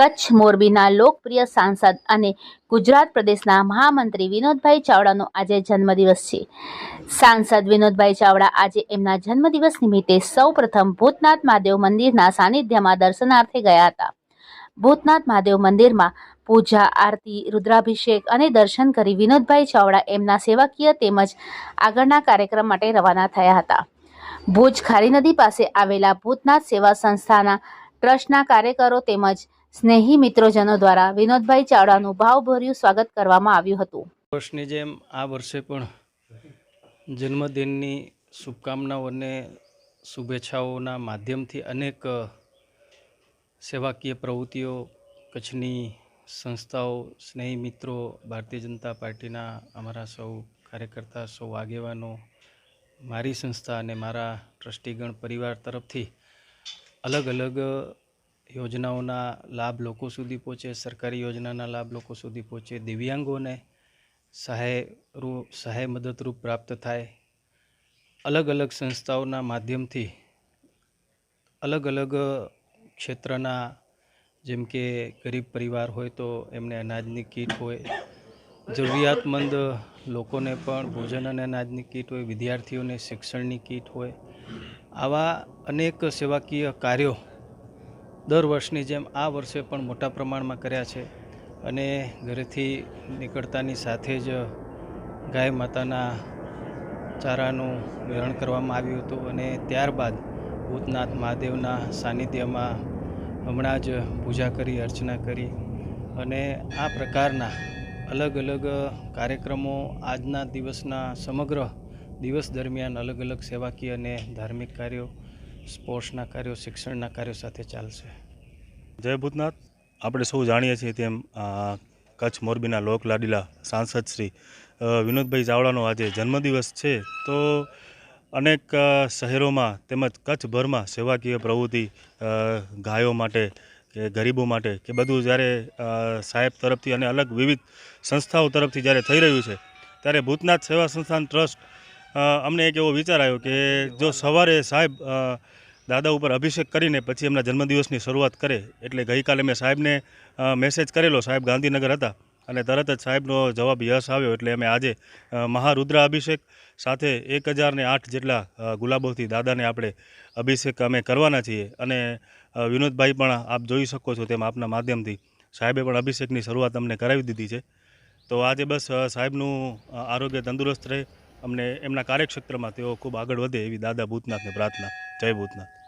કચ્છ મોરબીના લોકપ્રિય સાંસદ અને ગુજરાત પ્રદેશના મહામંત્રી વિનોદભાઈ ચાવડાનો આજે જન્મદિવસ છે. સાંસદ વિનોદભાઈ ચાવડા આજે એમના જન્મદિવસ નિમિત્તે સૌપ્રથમ ભૂતનાથ મહાદેવ મંદિરના સાનિધ્યમાં દર્શનાર્થે ગયા હતા. ભૂતનાથ મહાદેવ મંદિરમાં પૂજા, આરતી, રુદ્રાભિષેક અને દર્શન કરી વિનોદભાઈ ચાવડા એમના સેવાકીય તેમજ આગળના કાર્યક્રમ માટે રવાના થયા હતા. ભુજ ખારી નદી પાસે આવેલા ભૂતનાથ સેવા સંસ્થાના ટ્રસ્ટના કાર્યકરો તેમજ સ્નેહી મિત્રોજનો દ્વારા વિનોદભાઈ ચાવડાનું ભાવભર્યું સ્વાગત કરવામાં આવ્યું હતું. વર્ષની જેમ આ વર્ષે પણ જન્મદિનની શુભકામનાઓ અને શુભેચ્છાઓના માધ્યમથી અનેક સેવાકીય પ્રવૃત્તિઓ, કચ્છની સંસ્થાઓ, સ્નેહી મિત્રો, ભારતીય જનતા પાર્ટીના અમારા સૌ કાર્યકર્તા, સૌ આગેવાનો, મારી સંસ્થા અને મારા ટ્રસ્ટીગણ પરિવાર તરફથી અલગ અલગ યોજનાઓના લાભ લોકો સુધી પહોંચે, સરકારી યોજનાના લાભ લોકો સુધી પહોંચે, દિવ્યાંગોને સહાય રૂ સહાય મદદરૂપ પ્રાપ્ત થાય. અલગ અલગ સંસ્થાઓના માધ્યમથી અલગ અલગ ક્ષેત્રના જેમ કે ગરીબ પરિવાર હોય તો એમને અનાજની કીટ હોય, જરૂરિયાતમંદ લોકોને પણ ભોજન અને અનાજની કીટ હોય, વિદ્યાર્થીઓને શિક્ષણની કીટ હોય. આવા અનેક સેવાકીય કાર્યો દર વર્ષની જેમ આ વર્ષે પણ મોટા પ્રમાણમાં કર્યા છે અને ઘરેથી નીકળતાની સાથે જ ગાય માતાના ચારાનું ગ્રહણ કરવામાં આવ્યું હતું અને ત્યારબાદ ભૂતનાથ મહાદેવના સાનિધ્યમાં હમણાં જ પૂજા કરી, અર્ચના કરી અને આ પ્રકારના અલગ અલગ કાર્યક્રમો આજના દિવસના સમગ્ર દિવસ દરમિયાન અલગ અલગ સેવાકીય અને ધાર્મિક કાર્યો સ્પોર્ટ્સના કાર્યો, શિક્ષણના કાર્યો સાથે ચાલશે. જય ભૂતનાથ. આપણે સૌ જાણીએ છીએ તેમ કચ્છ મોરબીના લોકલાડીલા સાંસદ શ્રી વિનોદભાઈ ચાવડાનો આજે જન્મદિવસ છે. તો અનેક શહેરોમાં તેમજ કચ્છભરમાં સેવાકીય પ્રવૃત્તિ ગાયો માટે કે ગરીબો માટે કે બધું જ્યારે સાહેબ તરફથી અને અલગ વિવિધ સંસ્થાઓ તરફથી જ્યારે થઈ રહ્યું છે, ત્યારે ભૂતનાથ સેવા સંસ્થાન ટ્રસ્ટ અમને એક એવો વિચાર આવ્યો કે જો સવારે સાહેબ દાદા ઉપર અભિષેક કરીને પછી એમના જન્મદિવસની શરૂઆત કરે. એટલે ગઈકાલે મેં સાહેબને મેસેજ કરેલો. સાહેબ ગાંધીનગર હતા અને તરત જ સાહેબનો જવાબ યસ આવ્યો. એટલે અમે આજે મહારુદ્ર અભિષેક સાથે એક હજારને આઠ જેટલા ગુલાબોથી દાદાને આપણે અભિષેક અમે કરવાના છીએ. અને વિનોદભાઈ પણ આપ જોઈ શકો છો તેમ આપના માધ્યમથી સાહેબે પણ અભિષેકની શરૂઆત અમને કરાવી દીધી છે. તો આજે બસ સાહેબનું આરોગ્ય તંદુરસ્ત રહે. અમને એમના કાર્યક્ષેત્રમાં તેઓ ખૂબ આગળ વધે એવી દાદા ભૂતનાથને પ્રાર્થના. જય ભૂતનાથ.